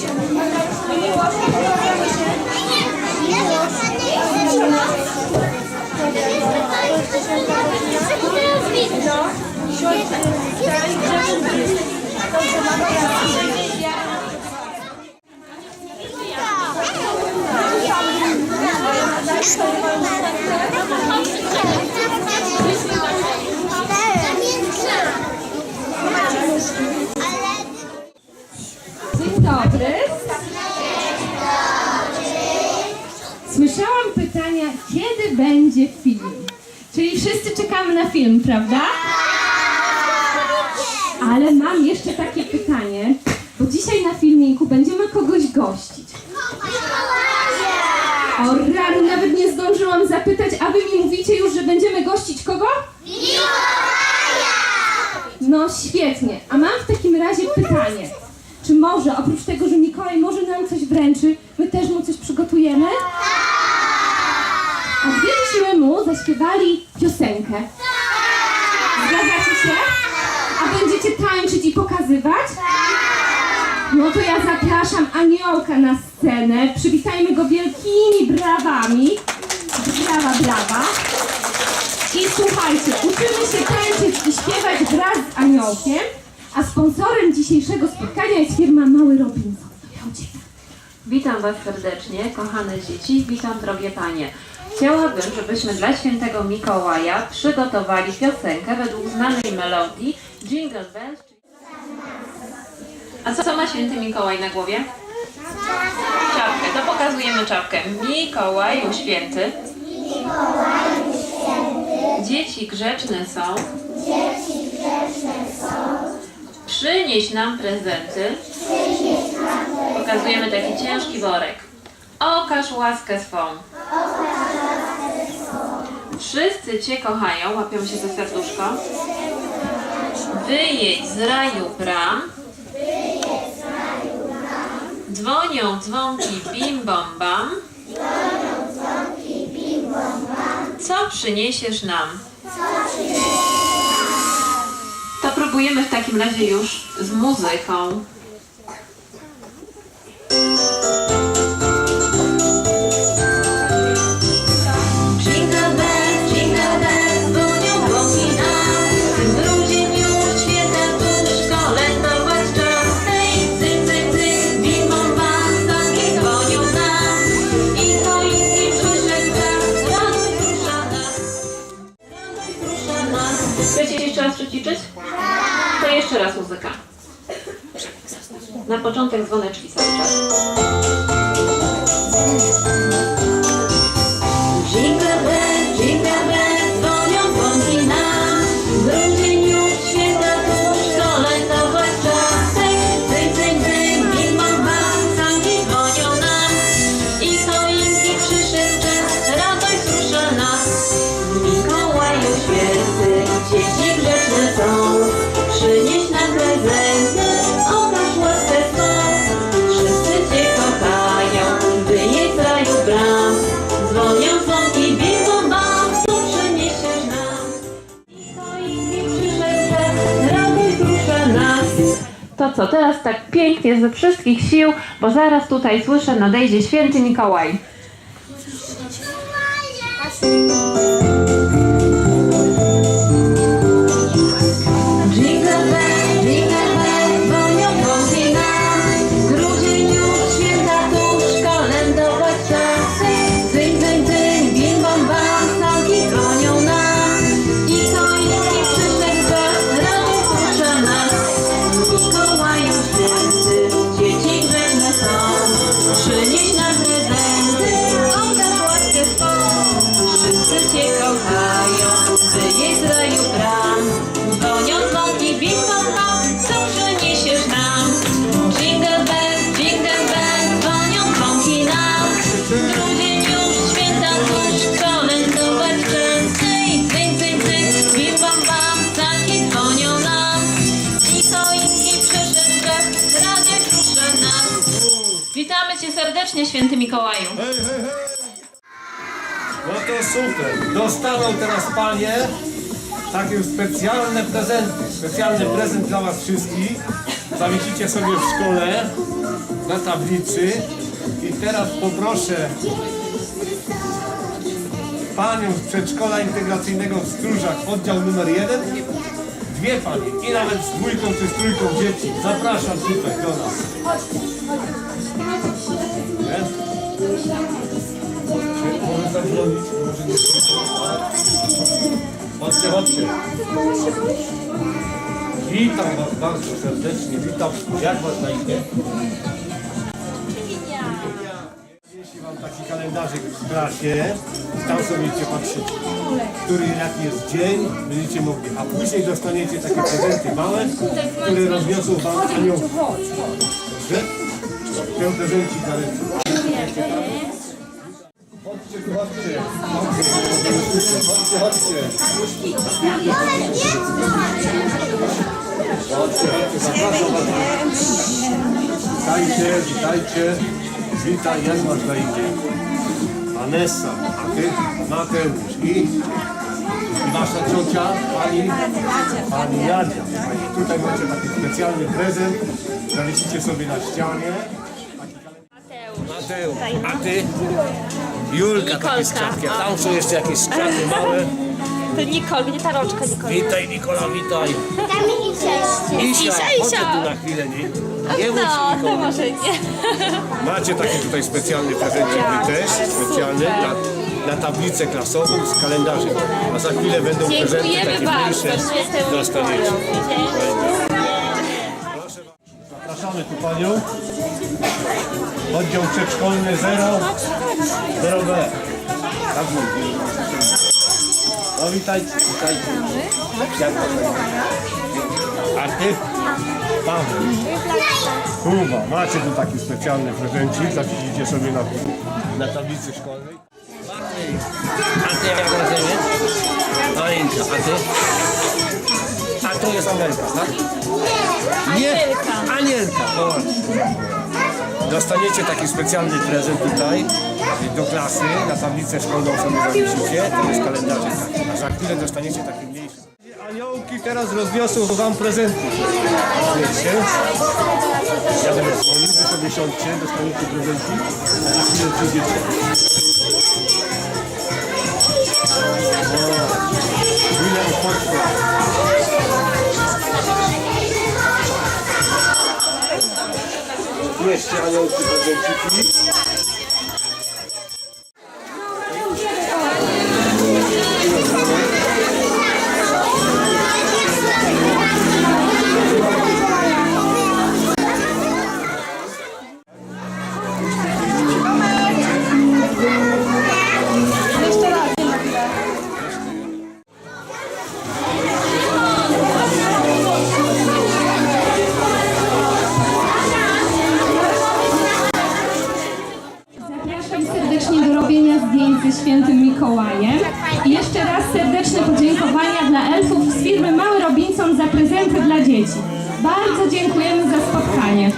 Dzień kiedy będzie film? Czyli wszyscy czekamy na film, prawda? Ale mam jeszcze takie pytanie, bo dzisiaj na filmiku będziemy kogoś gościć. O rany, nawet nie zdążyłam zapytać, a wy mi mówicie już, że będziemy gościć kogo? No świetnie, a mam w takim razie pytanie. Czy może, oprócz tego, że Mikołaj może nam coś wręczy, my też mu coś przygotujemy? A gdybyśmy mu zaśpiewali piosenkę? Zgadzacie się? A będziecie tańczyć i pokazywać? No to ja zapraszam Aniołka na scenę. Przywitajmy go wielkimi brawami. Brawa, brawa. I słuchajcie, uczymy się tańczyć i śpiewać wraz z Aniołkiem, a sponsorem dzisiejszego spotkania jest firma Mały Robinson. Chodźcie. Witam Was serdecznie, kochane dzieci, witam drogie Panie. Chciałabym, żebyśmy dla świętego Mikołaja przygotowali piosenkę według znanej melodii Jingle Bells. A co ma święty Mikołaj na głowie? Czapkę, to pokazujemy czapkę. Mikołaju święty. Dzieci grzeczne są. Przynieś nam prezenty. Pokazujemy taki ciężki worek. Okaż łaskę swą. Wszyscy Cię kochają, łapią się za serduszko. Wyjedź z raju bram. Dzwonią dzwonki bim bom bam. Co przyniesiesz nam? To próbujemy w takim razie już z muzyką. Chcecie jeszcze raz przećwiczyć? To jeszcze raz muzyka. Na początek dzwoneczki cały czas. To co, teraz tak pięknie ze wszystkich sił, bo zaraz tutaj słyszę nadejdzie święty Mikołaj. Witamy Cię serdecznie, święty Mikołaju. Hej, hej, hej! No to super. Dostaną teraz panie takie specjalne prezenty. Specjalny prezent dla was wszystkich. Zawiesicie sobie w szkole. na tablicy. I teraz poproszę panią z przedszkola integracyjnego w Stróżach, oddział numer jeden. Dwie panie i nawet z dwójką czy z trójką dzieci. Zapraszam tutaj do nas. Chodźcie, chodźcie. Witam Was bardzo serdecznie. Witam. Jak Was na imię? Jeśli Wam taki kalendarzyk w klasie, tam sobie będziecie patrzeć, który jaki jest dzień, będziecie mogli, a później dostaniecie takie prezenty małe, które rozniosą Wam anioł. Na ręce. Chodźcie, chodźcie. Chodźcie, chodźcie. Chodźcie, chodźcie, zapraszam Was. Witajcie, witajcie. Witaj, jak masz na imię? Vanessa, a ty? Mateusz i? Wasza ciocia, pani? Pani Jadzia. Tutaj macie taki specjalny prezent. Zawiesicie sobie na ścianie. A ty? Julka, takie skrzatki. A tam są jeszcze jakieś skrzaty małe. To Nikol, gdzie ta rączka Nikol? Witaj Nikola, witaj. Tam i cześć. Isia, Isia, chodź Isia. tu na chwilę, nie? Nie bój się, No, to Nikola. może nie. Macie taki tutaj specjalny prezencik wy też, specjalny na, na tablicę klasową z kalendarzem. A za chwilę będą prezenty Dziękujemy takie bardzo, mniejsze. świetne Dostaniecie. Dziękuję. Zapraszamy tu panią. Oddział przedszkolny 0. 0B. Tak mówi. No witajcie, witajcie. A ty? Paweł. Kuba, macie tu taki specjalny prezencik, zapiszcie sobie na, na tablicy szkolnej. A ty jak masz na imię? Alinka, a ty? To jest Amelka, tak? Nie, Anielka, no właśnie. Dostaniecie taki specjalny prezent tutaj do klasy, na tablicę szkolną sobie zapiszecie, to jest kalendarzyk taki, a za chwilę dostaniecie taki mniejszy. Aniołki teraz rozniosą wam prezenty. Wiecie? Ja będę dzwonił, wy sobie siądźcie, dostaniecie prezenty, a za chwilę przyjdziecie. O, uchodźców. Jeszcze aniołki prezenciki. Świętym Mikołajem. I jeszcze raz serdeczne podziękowania dla elfów z firmy Mały Robinson za prezenty dla dzieci. Bardzo dziękujemy za spotkanie.